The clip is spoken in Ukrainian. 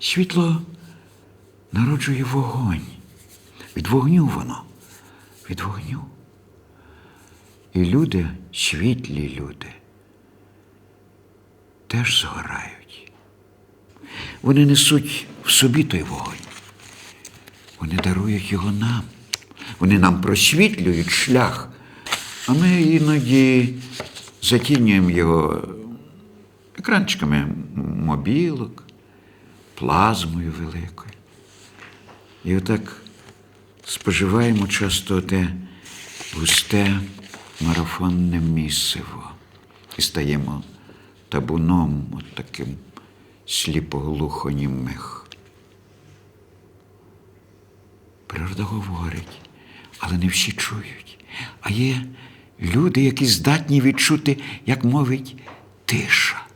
Світло народжує вогонь. Від вогню воно, від вогню. І люди, світлі люди, теж згорають. Вони несуть в собі той вогонь. Вони дарують його нам. Вони нам просвітлюють шлях, а ми іноді затінюємо його екранчиками мобілок, плазмою великою. І отак споживаємо часто те густе марафонне місиво і стаємо табуном от таким сліпоглухонімих. Природа говорить, але не всі чують. А є люди, які здатні відчути, як мовить тиша.